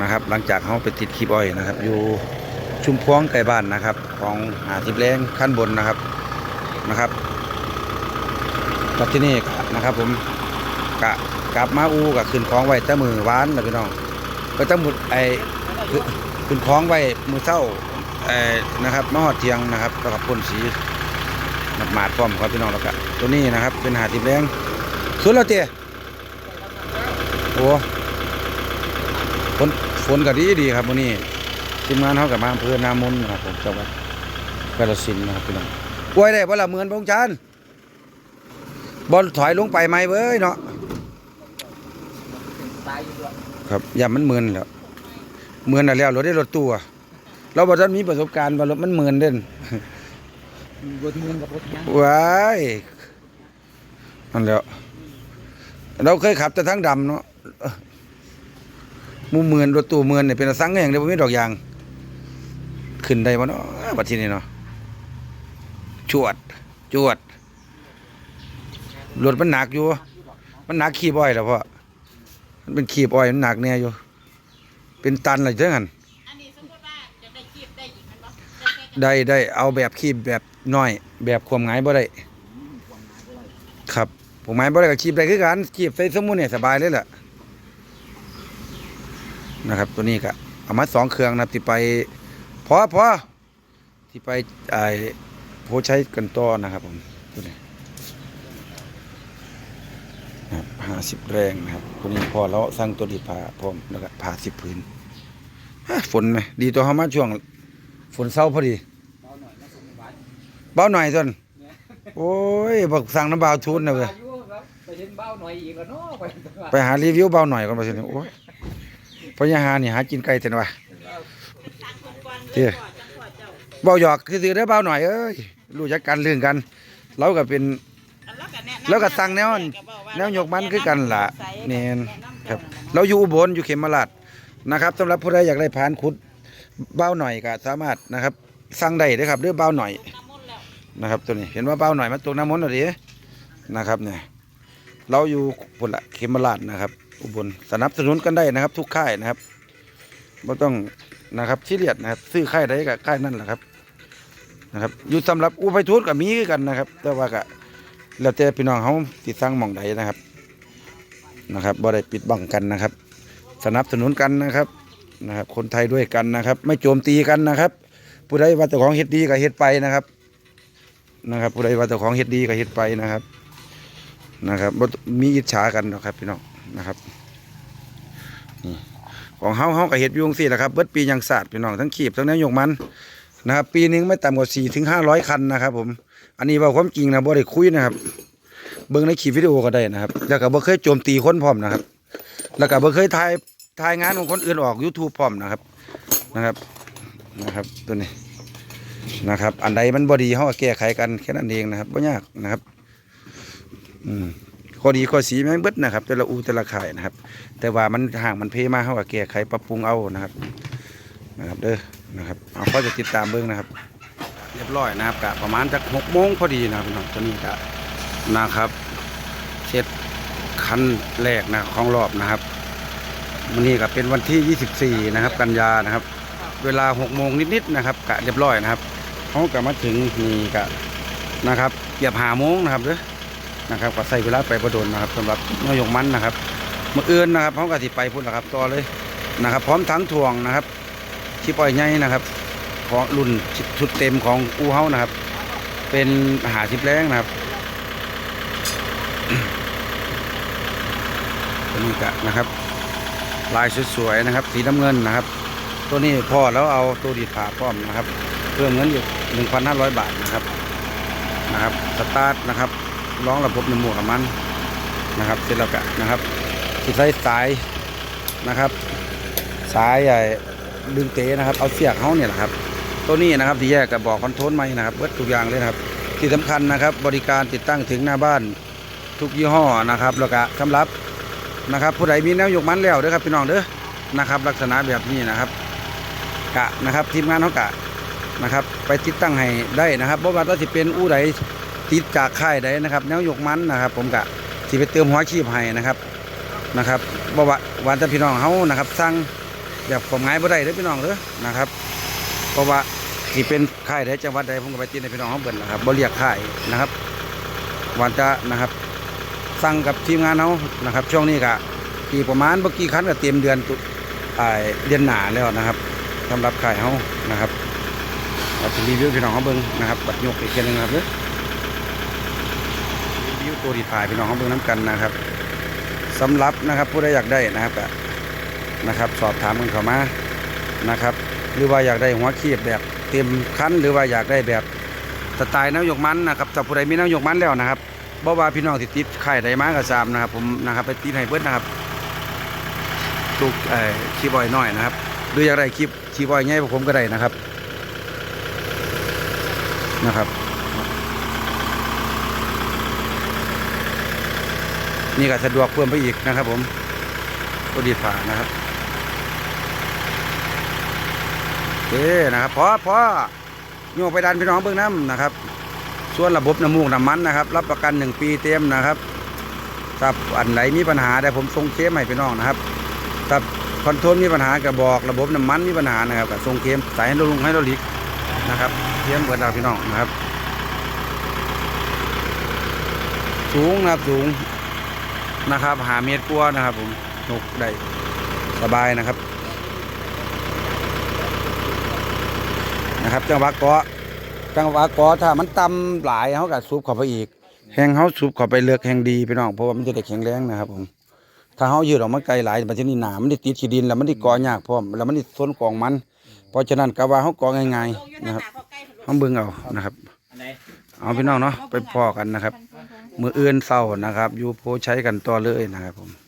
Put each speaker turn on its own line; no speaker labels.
นะครับ หลังจากเขาไปติดคลิปอ้อยนะครับ อยู่ชุมพวงใกล้บ้านนะครับ ของหาทิพแรงขั้นบนนะครับนะครับกับที่นี่นะครับผมกะกลับมาอูกับขึ้นคล้องไว้ตะมือหวานนะพี่น้องก็จะมุดไอขึ้นคล้องไว้มือเศร้าไอนะครับมาหอดเทียงนะครับแล้วกับพ่นสีหมาดๆพร้อมครับพี่น้องแล้วก็ตัวนี้นะครับ เป็นหาทิพแรงสุดแล้วเตี้ยโอ้ นฝนก็ดีดีครับวันนี้ทีมงานเขากับมาอำเภอนามนนะครับผมจังหวัดกาฬสินธุ์นะครับพี่น้องกล้วยได้บ่ละเหมือนพงชานบอลถอยลงไปไหมเว้ยเนาะ
ตายอยู่ด้วย
ครับอย่ามันเหมือนแล้วเหมือนน่ะแล้วรถได้รถตู้อะเราบอกท่านมีประสบการณ์ว่ารถมันเหมือนเด่น
รถเงินกับรถยัง
ว้ายนั่นแหล้วเราเคยขับแต่ทั้งดำเนาะห มูเมือนรถตู้เมือนเนี่ยเป็นสังอย่างเดียวไม่ดอกยาง ขึ้นได้บ่เนาะบัดทีนี้เนาะจวดจวดรถมันหนักอยู่ มันหนักขี้บ่อยแล้วพ่อมันเป็นขี้บ่อยมันหนักแน่อยู่ เป็นตันอะไรเท่านั้น
อันนี้สมมติว่าจะได้ได้อีกมัน
ได้ได้เอาแบบขี้แบบน้อย แบบความหงายบ่ได้ครับผมหมายบ่ได้ก็คีบได้คือกันคีบใส่สมุนเนี่ยสบายเลยแหละ นะครับ ตัวนี้ก็เอามาสองเครื่องนะครับที่ไปพอพอที่ไปไอ้โพใช้กันต่อนะครับผมตัวนี้นะครับห้าสิบแรงนะครับตัวนี้พอแล้วสร้างตัวดีดผ้าพร้อมแล้วก็ผ้าสิบพื้นฮะฝนไหมดีตัวเขามาช่วง ฝนเศร้าพอดี
เบาหน่อยนะสมบัติ
เบาหน่อยส่วนโอ้ยบอกสั่งน้ำเบาทุนนะเว้ย
อายุครับไปเห็นเบาหน่อยอีกแล้วเนาะไป
ไปหารีวิวเบาหน่อยก่อนมาสิโอ้ยเพราะยาหานี่หากินไก่แต่ว่า
ทางคนวน
เตี้ย
จังหวัดเจ้า
เบาหยอกคือซื้อได้เบาหน่อยเอ้ยรู้จักกันเรื่องกันเราก็เป็น
แล้วก็แนะนำ
แล้วก็สั่งแนวแนวยกมันคือกันล่ะแม่นครับ เราอยู่อุบลอยู่เขมราชนะครับสำหรับผู้ใดอยากได้ผานขุดเบาหน่อยก็สามารถนะครับสั่งได้เด้อครับเรื่องเบาหน่อย
นะ
ครับตัวนี้เห็นว่าเบาหน่อยมาตกน้ำมนต์หน่อยดินะครับเนี่ยเราอยู่พุ่นละเขมราชนะครับ อุบลสนับสนุนกันได้นะครับ ทุกค่ายนะครับไม่ต้องนะครับซีเรียสนะครับ ซื้อค่ายใดกับค่ายนั่นแหละครับนะครับอยู่สำหรับอุปทูตกับมีกันนะครับ แต่ว่าก็แล้วแต่พี่น้องเขาติดสร้างหมองใดนะครับนะครับบ่ได้ปิดบังกันนะครับ สนับสนุนกันนะครับนะครับ คนไทยด้วยกันนะครับ ไม่โจมตีกันนะครับ ผู้ใดว่าเจ้าของเฮ็ดดีก็เฮ็ดไปนะครับนะครับผู้ใดว่าเจ้าของเฮ็ดดีก็เฮ็ดไปนะครับนะครับบ่มีอิจฉากันหรอกครับพี่น้อง นะครับนี่ของเฮาเฮาก็เฮ็ดยู่จังซี่แหละครับเบิดปียังศาสตร์พี่น้องทั้งขีบทั้งนายกมันนะครับ ปีนึงไม่ต่ำกว่า4ถึง500คันนะครับ ผม อันนี้ว่าความจริงนะบ่ได้คุยนะครับ เบิ่งในคลิปวิดีโอก็ได้นะครับ แล้วก็บ่เคยโจมตีคนพร้อมนะครับ แล้วก็บ่เคยถ่ายถ่ายงานของคนอื่นออก YouTube พร้อมนะครับนะครับนะครับตัวนี้นะครับ อันใดมันบอดีเขาแก้ไขกันแค่นั้นเองนะครับไม่ยากนะครับ อืม ข้อดีข้อสีแม่เบิดนะครับ แต่ละอูแต่ละขายนะครับ แต่ว่ามันห่างมันเพมาเขาก็แก้ไขปรับปรุงเอานะครับนะครับเด้อนะครับเอาก็จะติดตามเบิ้งนะครับ เรียบร้อยนะครับกะประมาณจักหกโมงพอดีนะครับพี่น้องตอนนี้กะนะครับเช็ดคันแรกนะของรอบนะครับวันนี้ก็เป็นวันที่ 24 นะครับ กันยานะครับ เวลา6โมงนิดๆนะครับกะเรียบร้อยนะครับเขากะมาถึงนี่กะนะครับเกียบหาโมงนะครับเด้อ นะครับก็ใส่เวลาไปประดนนะครับสำหรับนายกมันนะครับมื่ออื่นนะครับเขาก็สิไปพุ่นละครับต่อเลยนะครับ พร้อมทั้งถ่วงนะครับชิปอ้อยใหญ่นะครับของรุ่นชุดเต็มของอูเฮานะครับ เป็นหาชิปแรงนะครับตัวนี้กะนะครับ ลายสวยๆนะครับ สีน้ำเงินนะครับ ตัวนี้พอแล้วเอาตัวดีดผ่าพร้อมนะครับเพิ่มเงินอยู่1,500บาทนะครับนะครับสตาร์ทนะครับ ร้องระบบในหมวกกับมันนะครับ เสร็จแล้วก็นะครับสิใช้สายนะครับ สายใหญ่ดึงเตะนะครับ เอาเสียกเขาเนี่ยแหละครับ ตัวนี้นะครับที่แยกกับบอกคอนโทรลไม่นะครับเบิดทุกอย่างเลยนะครับ ที่สำคัญนะครับ บริการติดตั้งถึงหน้าบ้านทุกยี่ห้อนะครับแล้วก็สำหรับนะครับผู้ใดมีแนวยกมันแล้วเด้อครับพี่น้องเด้อนะครับ ลักษณะแบบนี้นะครับกะนะครับทีมงานเขากะนะครับ ไปติดตั้งให้ได้นะครับบ่ว่าจะเป็นอู้ใด ติดจากค่ายใดนะครับแนวยกมันนะครับ ผมกะสิไปเติมหัวชีพให้นะครับนะครับบ่ว่าวันแต่พี่น้องเขานะครับสั่งแบบผมง่ายบ่ได้เด้อพี่น้องเด้อนะครับ เพราะว่าสิเป็นค่ายใดจังหวัดใดผมก็ไปติดในพี่น้องเขาเบิ่นนะครับบ่เรียกค่ายนะครับวันจะนะครับสั่งกับทีมงานเขานะครับ ช่วงนี้ก็อีกประมาณบ่กี่คันก็เตรียมเดือนตุอ่าเดือนหนาแล้วนะครับสำหรับค่ายเขานะครับเราจะรีวิวพี่น้องเขาเบิ่งนะครับ บัดยกอีกเทีนึงครับเด้อ ตัวดีถ่ายพี่น้องเขาเบิ่งน้ำกันนะครับสำหรับนะครับผู้ใดอยากได้นะครับนะครับ สอบถามกันเข้ามานะครับ หรือว่าอยากได้หัวขีดแบบเต็มคันหรือว่าอยากได้แบบสไตล์น้ำยกมันนะครับถ้าผู้ใดมีน้ำยกมันแล้วนะครับบ่ว่าพี่น้องที่ติดไข่ใดมาก็ตามนะครับ ผมนะครับไปติดให้เบิดนะครับตุกเอ่คีบอยน้อยนะครับหรืออยากได้คลิปคีบอยใหญ่พวกผมก็ได้นะครับนะครับ นี่ก็สะดวกเพิ่มไปอีกนะครับ ผมตัวดีผ่านะครับโอเคนะครับพอพอโยกไปดันพี่น้องเบื้องน้ำนะครับ ส่วนระบบน้ำมูกน้ำมันนะครับ รับประกันหนึ่งปีเต็มนะครับถ้าอันไหนมีปัญหาแต่ผมส่งเคมให้พี่น้องนะครับถ้าคอนโทรลมีปัญหาก็บบอกระบบน้ำมันมีปัญหานะครับก็ส่งเคมสายให้เราลงให้เราหลีกนะครับเคมเปิดเราพี่น้องนะครับ สูงนะครับสูง นะครับ หาเมตรกว่านะครับ ผมนกได้สบายนะครับ นะครับจังหวะเกาะจังหวะเกาะถ้ามันต่ำหลายเขาก็สูบเข้าไปอีก แหงเขาสูบเข้าไปเลือกแหงดีพี่น้องเพราะว่ามันจะได้แข็งแรงนะครับ ผม ถ้าเขายืดออกมาไกลหลายมันจะนี่หนามันได้ติดขี้ดินแล้วมันได้เกาะยากพร้อมแล้วมันได้ส้นกองมัน เพราะฉะนั้นกะว่าเขาเกาะง่าย
ลงอยู่
ๆ
ทาง
นะครับ
หน้าพอใกล้ผล
เขาเบิ่งเอานะครับ
อันไหน
เอาพี่น้องเนาะไปพอกันนะครับ มืออื่นเศร้านะครับ อยู่โพใช้กันต่อเลยนะครับผม